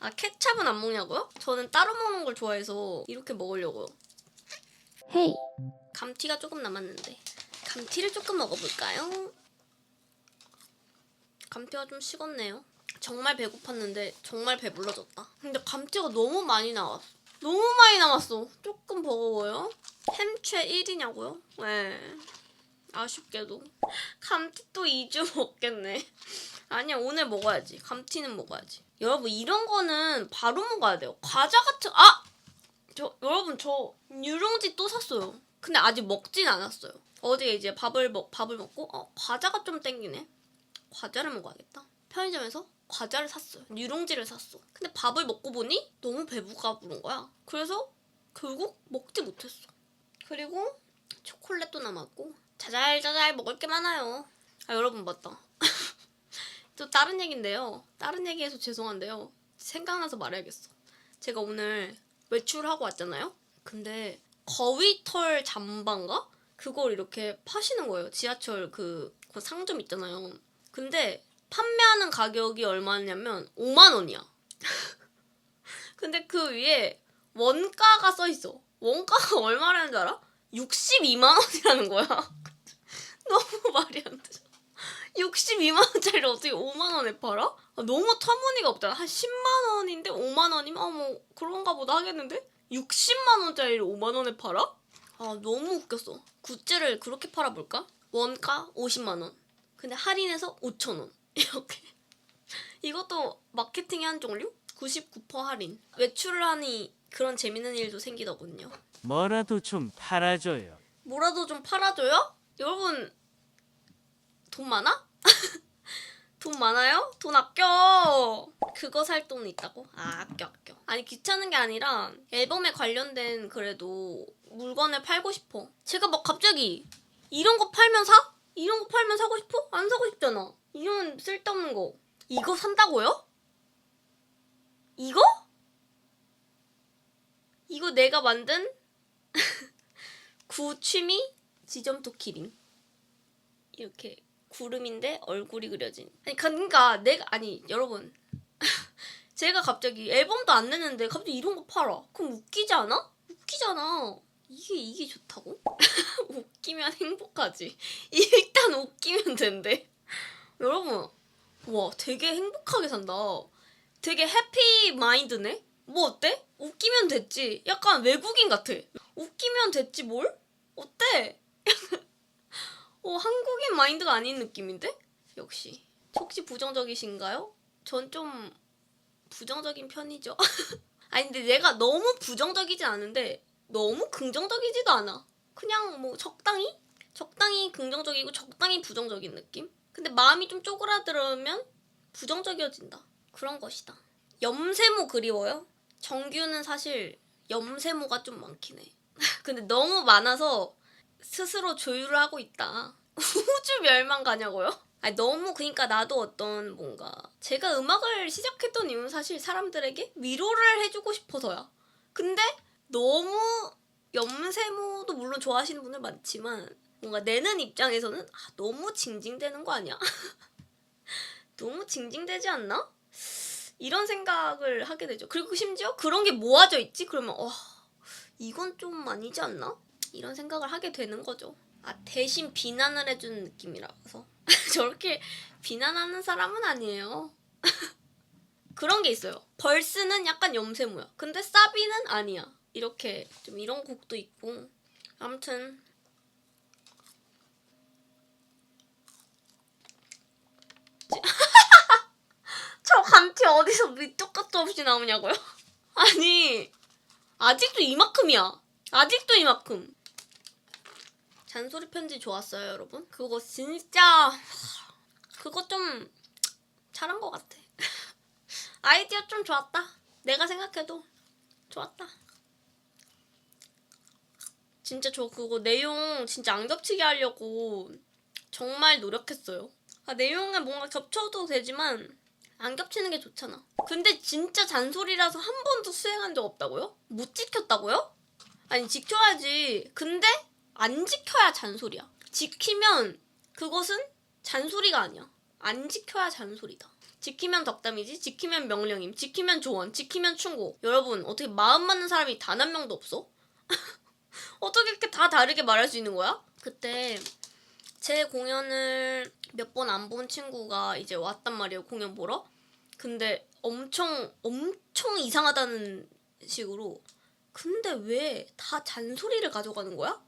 아 케찹은 안 먹냐고요? 저는 따로 먹는 걸 좋아해서 이렇게 먹으려고요. 헤이. 감튀가 조금 남았는데 감튀를 조금 먹어볼까요? 감튀가 좀 식었네요. 정말 배고팠는데 정말 배불러졌다. 근데 감튀가 너무 많이 나왔어. 너무 많이 남았어. 조금 버거워요. 햄채 1이냐고요? 네. 아쉽게도. 감튀 또 2주 먹겠네. 아니야 오늘 먹어야지. 감튀는 먹어야지. 여러분 이런 거는 바로 먹어야 돼요. 과자 같은 아! 저 여러분 저 유롱지 또 샀어요. 근데 아직 먹진 않았어요. 어제 이제 밥을 먹 밥을 먹고 어 과자가 좀 땡기네. 과자를 먹어야겠다. 편의점에서 과자를 샀어요. 유롱지를 샀어. 근데 밥을 먹고 보니 너무 배부가 부른 거야. 그래서 결국 먹지 못했어. 그리고 초콜릿도 남았고 자잘자잘 먹을 게 많아요. 아 여러분 맞다. 또 다른 얘긴데요. 다른 얘기해서 죄송한데요. 생각나서 말해야겠어. 제가 오늘 외출하고 왔잖아요. 근데 거위털 잠바인가? 그걸 이렇게 파시는 거예요. 지하철 그, 그 상점 있잖아요. 근데 판매하는 가격이 얼마냐면 5만 원이야. 근데 그 위에 원가가 써 있어. 원가가 얼마라는 줄 알아? 62만 원이라는 거야. 너무 말이 안 돼. 62만 원짜리를 어떻게 5만 원에 팔아? 아, 너무 터무니가 없잖아. 한 10만 원인데 5만 원이면 어뭐 그런가 보다 하겠는데? 60만 원짜리를 5만 원에 팔아? 아 너무 웃겼어. 굿즈를 그렇게 팔아볼까? 원가 50만 원. 근데 할인해서 5천 원. 이렇게. 이것도 마케팅의 한 종류? 99% 할인. 외출을 하니 그런 재밌는 일도 생기더군요. 뭐라도 좀 팔아줘요. 뭐라도 좀 팔아줘요? 여러분 돈 많아? 돈 많아요? 돈 아껴. 그거 살 돈 있다고? 아 아껴 아껴. 아니 귀찮은 게 아니라 앨범에 관련된 그래도 물건을 팔고 싶어. 제가 막 갑자기 이런 거 팔면 사? 이런 거 팔면 사고 싶어? 안 사고 싶잖아. 이런 쓸데없는 거. 이거 산다고요? 이거? 이거 내가 만든 구취미 지점토 키링 이렇게 구름인데 얼굴이 그려진 아니 그러니까 내가 아니 여러분 제가 갑자기 앨범도 안 냈는데 갑자기 이런 거 팔아 그럼 웃기지 않아? 웃기잖아 이게 이게 좋다고? 웃기면 행복하지 일단 웃기면 된대 여러분 와 되게 행복하게 산다 되게 해피 마인드네 뭐 어때? 웃기면 됐지 약간 외국인 같아 웃기면 됐지 뭘? 어때? 어, 한국인 마인드가 아닌 느낌인데? 역시. 혹시 부정적이신가요? 전 좀 부정적인 편이죠. 아니, 근데 내가 너무 부정적이진 않은데 너무 긍정적이지도 않아. 그냥 뭐 적당히? 적당히 긍정적이고 적당히 부정적인 느낌? 근데 마음이 좀 쪼그라들으면 부정적이어진다. 그런 것이다. 염세모 그리워요? 정규는 사실 염세모가 좀 많긴 해. 근데 너무 많아서 스스로 조율을 하고 있다. 우주 멸망 가냐고요? 아니 너무 그러니까 나도 어떤 뭔가 제가 음악을 시작했던 이유는 사실 사람들에게 위로를 해주고 싶어서야. 근데 너무 염세모도 물론 좋아하시는 분들 많지만 뭔가 내는 입장에서는 아, 너무 징징대는 거 아니야? 너무 징징대지 않나? 이런 생각을 하게 되죠. 그리고 심지어 그런 게 모아져 있지? 그러면 와 이건 좀 아니지 않나? 이런 생각을 하게 되는 거죠. 아 대신 비난을 해주는 느낌이라서 저렇게 비난하는 사람은 아니에요. 그런 게 있어요. 벌스는 약간 염세모야. 근데 사비는 아니야. 이렇게 좀 이런 곡도 있고 아무튼 저 감튀 어디서 밑도 끝도 없이 나오냐고요? 아니 아직도 이만큼이야. 아직도 이만큼. 잔소리 편지 좋았어요, 여러분. 그거 진짜 그거 좀 잘한 것 같아. 아이디어 좀 좋았다. 내가 생각해도 좋았다. 진짜 저 그거 내용 진짜 안 겹치게 하려고 정말 노력했어요. 아, 내용에 뭔가 겹쳐도 되지만 안 겹치는 게 좋잖아. 근데 진짜 잔소리라서 한 번도 수행한 적 없다고요? 못 지켰다고요? 아니 지켜야지. 근데 안 지켜야 잔소리야. 지키면 그것은 잔소리가 아니야. 안 지켜야 잔소리다. 지키면 덕담이지 지키면 명령임 지키면 조언 지키면 충고 여러분 어떻게 마음 맞는 사람이 단 한 명도 없어? 어떻게 이렇게 다 다르게 말할 수 있는 거야? 그때 제 공연을 몇 번 안 본 친구가 이제 왔단 말이에요 공연 보러 근데 엄청 엄청 이상하다는 식으로 근데 왜 다 잔소리를 가져가는 거야?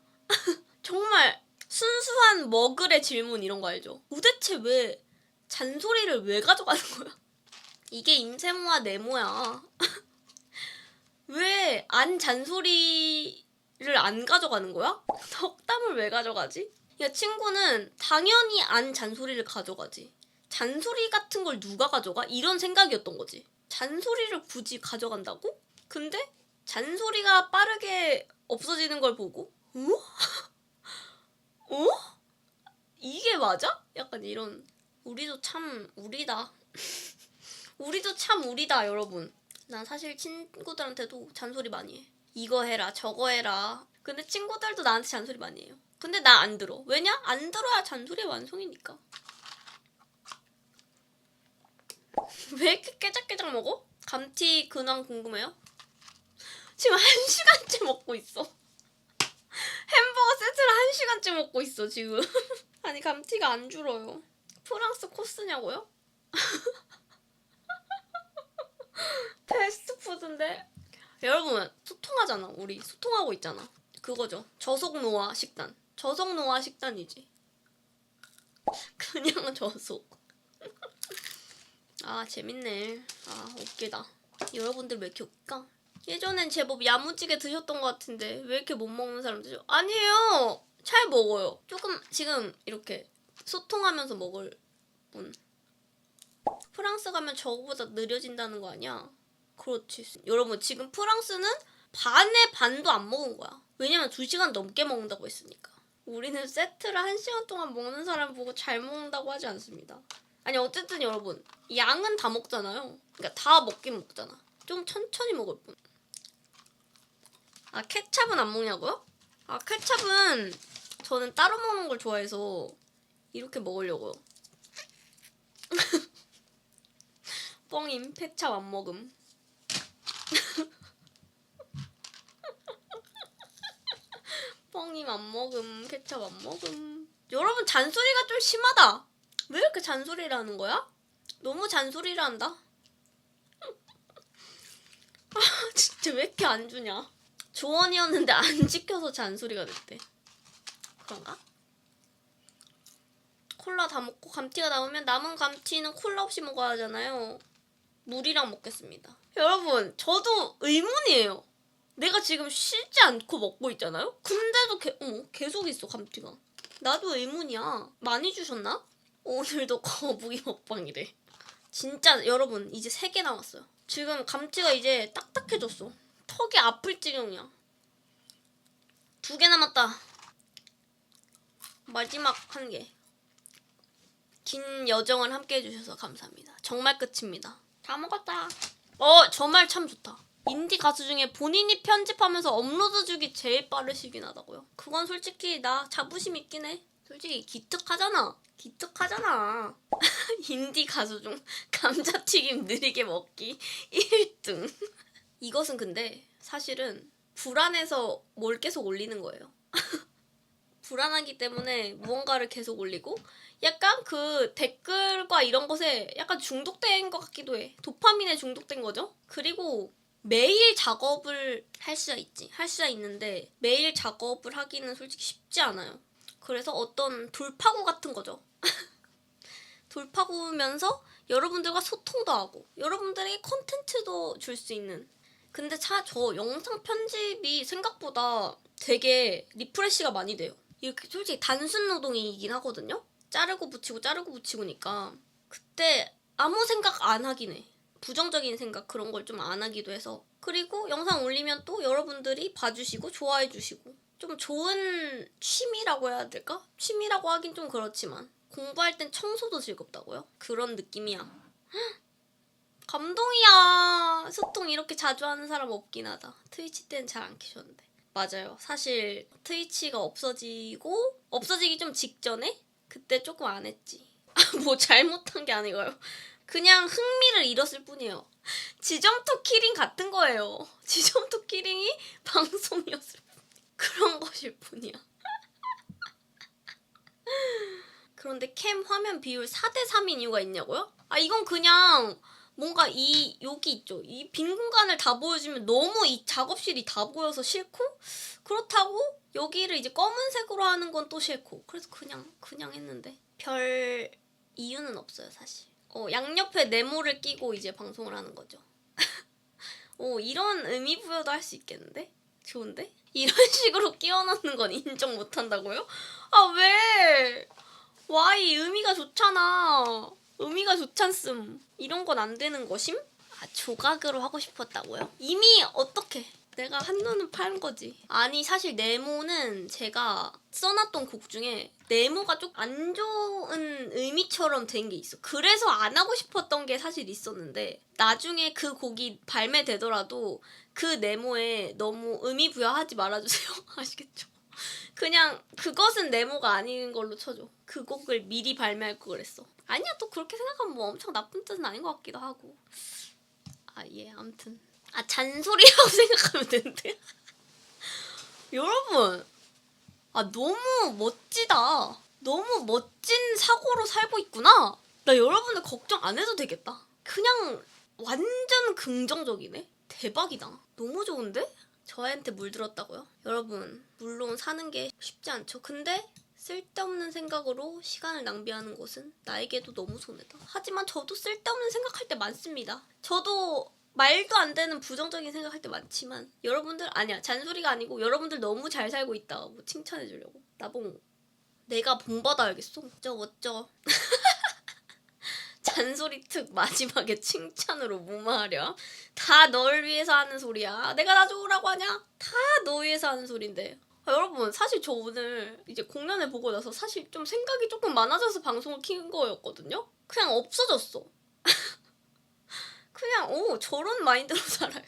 정말 순수한 머글의 질문 이런 거 알죠? 도대체 왜 잔소리를 왜 가져가는 거야? 이게 임세모와 네모야. 왜 안 잔소리를 안 가져가는 거야? 덕담을 왜 가져가지? 야 친구는 당연히 안 잔소리를 가져가지. 잔소리 같은 걸 누가 가져가? 이런 생각이었던 거지. 잔소리를 굳이 가져간다고? 근데 잔소리가 빠르게 없어지는 걸 보고, 어? 어? 이게 맞아? 약간 이런. 우리도 참 우리다. 우리도 참 우리다, 여러분. 난 사실 친구들한테도 잔소리 많이 해. 이거 해라, 저거 해라. 근데 친구들도 나한테 잔소리 많이 해요. 근데 나 안 들어. 왜냐? 안 들어야 잔소리의 완성이니까. 왜 이렇게 깨작깨작 먹어? 감튀 근황 궁금해요? 지금 한 시간째 먹고 있어. 햄버거 세트를 한 시간째 먹고 있어 지금. 아니 감튀가 안 줄어요. 프랑스 코스냐고요? 패스트푸드인데? 여러분 소통하잖아 우리. 소통하고 있잖아. 그거죠. 저속 노화 식단. 저속 노화 식단이지. 그냥 저속. 아 재밌네. 아 웃기다. 여러분들 왜 이렇게 웃까 예전엔 제법 야무지게 드셨던 것 같은데 왜 이렇게 못 먹는 사람들이 아니에요. 잘 먹어요. 조금 지금 이렇게 소통하면서 먹을 분. 프랑스 가면 저거보다 느려진다는 거 아니야? 그렇지. 여러분 지금 프랑스는 반의 반도 안 먹은 거야. 왜냐면 2시간 넘게 먹는다고 했으니까. 우리는 세트를 1시간 동안 먹는 사람 보고 잘 먹는다고 하지 않습니다. 아니 어쨌든 여러분 양은 다 먹잖아요. 그러니까 다 먹긴 먹잖아. 좀 천천히 먹을 뿐 아 케찹은 안 먹냐고요? 아 케찹은 저는 따로 먹는 걸 좋아해서 이렇게 먹으려고요. 뻥임 케찹 안 먹음. 뻥임 안 먹음 케찹 안 먹음. 여러분 잔소리가 좀 심하다. 왜 이렇게 잔소리를 하는 거야? 너무 잔소리를 한다? 아 진짜 왜 이렇게 안 주냐 조언이었는데 안 지켜서 잔소리가 됐대. 그런가? 콜라 다 먹고 감튀가 남으면 남은 감튀는 콜라 없이 먹어야 하잖아요. 물이랑 먹겠습니다. 여러분 저도 의문이에요. 내가 지금 쉬지 않고 먹고 있잖아요? 근데도 게, 어머, 계속 있어 감튀가. 나도 의문이야. 많이 주셨나? 오늘도 거북이 먹방이래. 진짜 여러분 이제 3개 남았어요. 지금 감튀가 이제 딱딱해졌어 턱이 아플 지경이야 두 개 남았다 마지막 한 개 긴 여정을 함께 해주셔서 감사합니다. 정말 끝입니다. 다 먹었다. 어, 저 말 참 좋다. 인디 가수 중에 본인이 편집하면서 업로드 주기 제일 빠르시긴 하다고요. 그건 솔직히 나 자부심 있긴 해. 솔직히 기특하잖아. 기특하잖아. 인디 가수 중 감자튀김 느리게 먹기 1등. 이것은 근데 사실은 불안해서 뭘 계속 올리는 거예요. 불안하기 때문에 무언가를 계속 올리고 약간 그 댓글과 이런 것에 약간 중독된 것 같기도 해. 도파민에 중독된 거죠. 그리고 매일 작업을 할 수가 있지. 할 수가 있는데 매일 작업을 하기는 솔직히 쉽지 않아요. 그래서 어떤 돌파구 같은 거죠. 돌파구면서 여러분들과 소통도 하고 여러분들에게 콘텐츠도 줄 수 있는 근데 차 저 영상 편집이 생각보다 되게 리프레시가 많이 돼요. 이렇게 솔직히 단순 노동이긴 하거든요. 자르고 붙이고 자르고 붙이고니까 그때 아무 생각 안 하긴 해. 부정적인 생각 그런 걸 좀 안 하기도 해서 그리고 영상 올리면 또 여러분들이 봐주시고 좋아해 주시고 좀 좋은 취미라고 해야 될까? 취미라고 하긴 좀 그렇지만 공부할 땐 청소도 즐겁다고요? 그런 느낌이야. 헉, 감동이야. 소통 이렇게 자주 하는 사람 없긴 하다. 트위치 때는 잘 안 키셨는데. 맞아요. 사실 트위치가 없어지고 없어지기 좀 직전에 그때 조금 안 했지. 뭐 잘못한 게 아니고요. 그냥 흥미를 잃었을 뿐이에요. 지점토 키링 같은 거예요. 지점토 키링이 방송이었을 뿐. 그런 것일 뿐이야. 그런데 캠 화면 비율 4대 3인 이유가 있냐고요? 아 이건 그냥 뭔가 이 여기 있죠. 이 빈 공간을 다 보여주면 너무 이 작업실이 다 보여서 싫고 그렇다고 여기를 이제 검은색으로 하는 건 또 싫고 그래서 그냥 그냥 했는데 별 이유는 없어요 사실. 어 양옆에 네모를 끼고 이제 방송을 하는 거죠. 오 이런 의미 부여도 할 수 있겠는데 좋은데 이런 식으로 끼워 넣는 건 인정 못 한다고요? 아 왜? 와이 의미가 좋잖아. 의미가 좋잖음. 이런 건 안 되는 것임? 아 조각으로 하고 싶었다고요? 이미 어떻게? 내가 한눈은 파는 거지. 아니 사실 네모는 제가 써놨던 곡 중에 네모가 좀 안 좋은 의미처럼 된 게 있어. 그래서 안 하고 싶었던 게 사실 있었는데 나중에 그 곡이 발매되더라도 그 네모에 너무 의미 부여하지 말아주세요. 아시겠죠? 그냥 그것은 네모가 아닌 걸로 쳐줘. 그 곡을 미리 발매할 걸 그랬어. 아니야 또 그렇게 생각하면 뭐 엄청 나쁜 뜻은 아닌 것 같기도 하고. 아 예 아무튼 아 잔소리라고 생각하면 되는데. 여러분 아 너무 멋지다. 너무 멋진 사고로 살고 있구나. 나 여러분들 걱정 안 해도 되겠다. 그냥 완전 긍정적이네. 대박이다. 너무 좋은데? 저한테 물들었다고요? 여러분, 물론 사는 게 쉽지 않죠. 근데 쓸데없는 생각으로 시간을 낭비하는 것은 나에게도 너무 손해다. 하지만 저도 쓸데없는 생각할 때 많습니다. 저도 말도 안 되는 부정적인 생각할 때 많지만 여러분들 아니야 잔소리가 아니고 여러분들 너무 잘 살고 있다. 뭐 칭찬해 주려고. 나봉 내가 본받아야겠어. 어쩌 어쩌. 잔소리 특 마지막에 칭찬으로 무마하랴? 다 널 위해서 하는 소리야. 내가 나 좋으라고 하냐? 다 너 위해서 하는 소린데 아, 여러분 사실 저 오늘 이제 공연을 보고 나서 사실 좀 생각이 조금 많아져서 방송을 킨 거였거든요? 그냥 없어졌어. 그냥 오 저런 마인드로 살아요.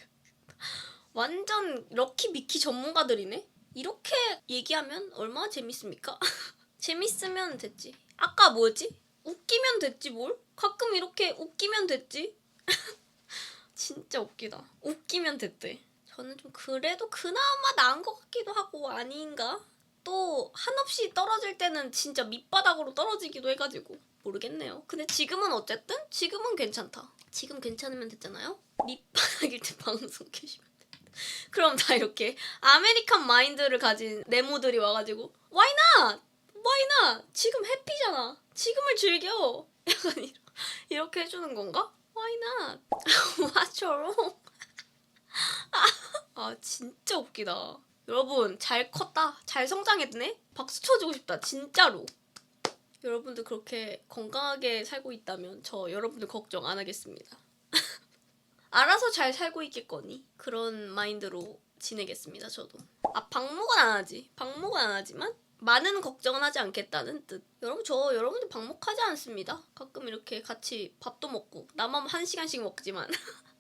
완전 럭키 미키 전문가들이네? 이렇게 얘기하면 얼마나 재밌습니까? 재밌으면 됐지. 아까 뭐였지? 웃기면 됐지 뭘? 가끔 이렇게 웃기면 됐지? 진짜 웃기다. 웃기면 됐대 저는 좀 그래도 그나마 나은 것 같기도 하고 아닌가 또 한없이 떨어질 때는 진짜 밑바닥으로 떨어지기도 해가지고 모르겠네요 근데 지금은 어쨌든 지금은 괜찮다 지금 괜찮으면 됐잖아요 밑바닥일 때 방송 켜시면 돼 그럼 다 이렇게 아메리칸 마인드를 가진 네모들이 와가지고 Why not? Why not? 지금 해피잖아 지금을 즐겨 약간 이렇게 해주는 건가? Why not? What's wrong? 아 진짜 웃기다. 여러분 잘 컸다. 잘 성장했네. 박수 쳐주고 싶다 진짜로. 여러분들 그렇게 건강하게 살고 있다면 저 여러분들 걱정 안 하겠습니다. 알아서 잘 살고 있겠거니? 그런 마인드로 지내겠습니다 저도. 아 방목은 안 하지. 방목은 안 하지만 많은 걱정은 하지 않겠다는 뜻. 여러분 저 여러분들 방목하지 않습니다. 가끔 이렇게 같이 밥도 먹고 나만 한 시간씩 먹지만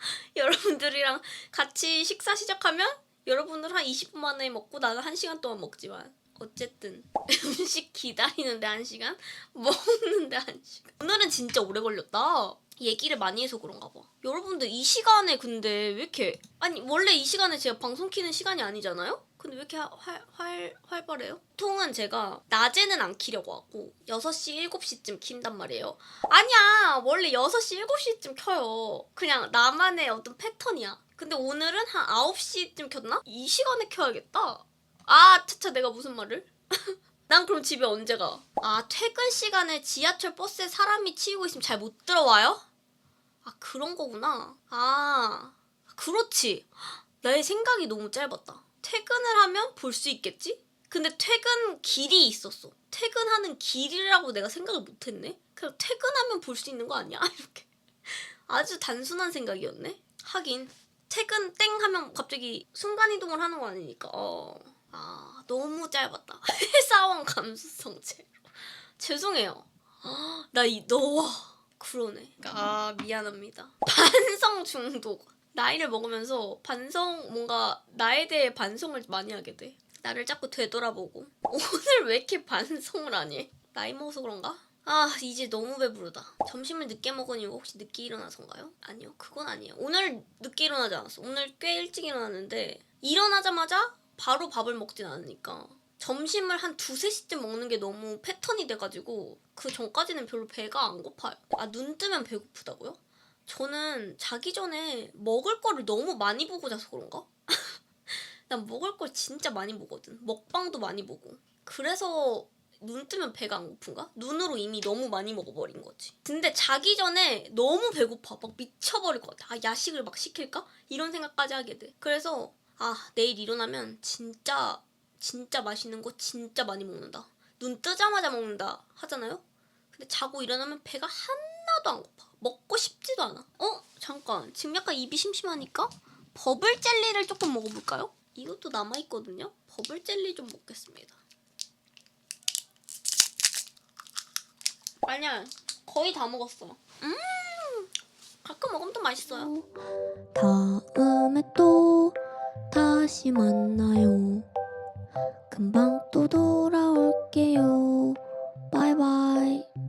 여러분들이랑 같이 식사 시작하면 여러분들 한 20분 만에 먹고 나는 1시간 동안 먹지만 어쨌든 음식 기다리는데 1시간 먹는데 1시간. 오늘은 진짜 오래 걸렸다. 얘기를 많이 해서 그런가 봐. 여러분들 이 시간에 근데 왜 이렇게 아니 원래 이 시간에 제가 방송 키는 시간이 아니잖아요? 근데 왜 이렇게 활, 활, 활발해요? 보통은 제가 낮에는 안 키려고 하고 6시, 7시쯤 킨단 말이에요 아니야 원래 6시 7시쯤 켜요 그냥 나만의 어떤 패턴이야 근데 오늘은 한 9시쯤 켰나? 이 시간에 켜야겠다 아 차차 내가 무슨 말을 난 그럼 집에 언제 가? 아 퇴근 시간에 지하철 버스에 사람이 치이고 있으면 잘 못 들어와요? 아 그런 거구나 아 그렇지 나의 생각이 너무 짧았다 퇴근을 하면 볼 수 있겠지? 근데 퇴근 길이 있었어. 퇴근하는 길이라고 내가 생각을 못했네. 그냥 퇴근하면 볼 수 있는 거 아니야? 이렇게. 아주 단순한 생각이었네. 하긴 퇴근 땡 하면 갑자기 순간 이동을 하는 거 아니니까. 어. 아 너무 짧았다. 회사원 감수성 제로. 죄송해요. 나 이 너와 그러네. 아 미안합니다. 반성 중독 나이를 먹으면서 반성 뭔가 나에 대해 반성을 많이 하게 돼 나를 자꾸 되돌아보고 오늘 왜 이렇게 반성을 안 해? 나이 먹어서 그런가? 아 이제 너무 배부르다. 점심을 늦게 먹은 이유가 혹시 늦게 일어나서인가요? 아니요 그건 아니에요. 오늘 늦게 일어나지 않았어. 오늘 꽤 일찍 일어났는데 일어나자마자 바로 밥을 먹진 않으니까 점심을 한 두세 시쯤 먹는 게 너무 패턴이 돼가지고 그 전까지는 별로 배가 안 고파요. 아 눈 뜨면 배고프다고요? 저는 자기 전에 먹을 거를 너무 많이 보고 자서 그런가? 난 먹을 걸 진짜 많이 보거든. 먹방도 많이 보고. 그래서 눈 뜨면 배가 안 고픈가? 눈으로 이미 너무 많이 먹어버린 거지. 근데 자기 전에 너무 배고파. 막 미쳐버릴 것 같아. 아, 야식을 막 시킬까? 이런 생각까지 하게 돼. 그래서, 아, 내일 일어나면 진짜, 진짜 맛있는 거 진짜 많이 먹는다. 눈 뜨자마자 먹는다. 하잖아요? 근데 자고 일어나면 배가 하나도 안 고파. 먹고 싶지도 않아. 어? 잠깐. 지금 약간 입이 심심하니까 버블 젤리를 조금 먹어볼까요? 이것도 남아있거든요? 버블 젤리 좀 먹겠습니다. 아니야, 거의 다 먹었어. 음, 가끔 먹으면 또 맛있어요. 다음에 또 다시 만나요. 금방 또 돌아올게요.